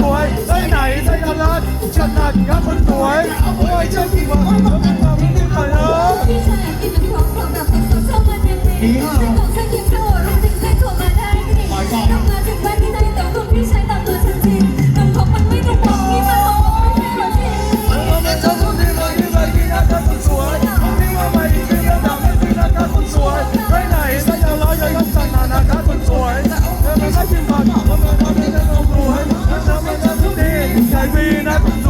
สวยไส้ไหนไส้ตลาดฉนัดครับคนสวยโอ้ยเจ้าพี่ว่าเป็นความรู้ที่ต่อยเออ พี่ชายนพร้อมพร้อมกับคนชียมันยังไม่ Medina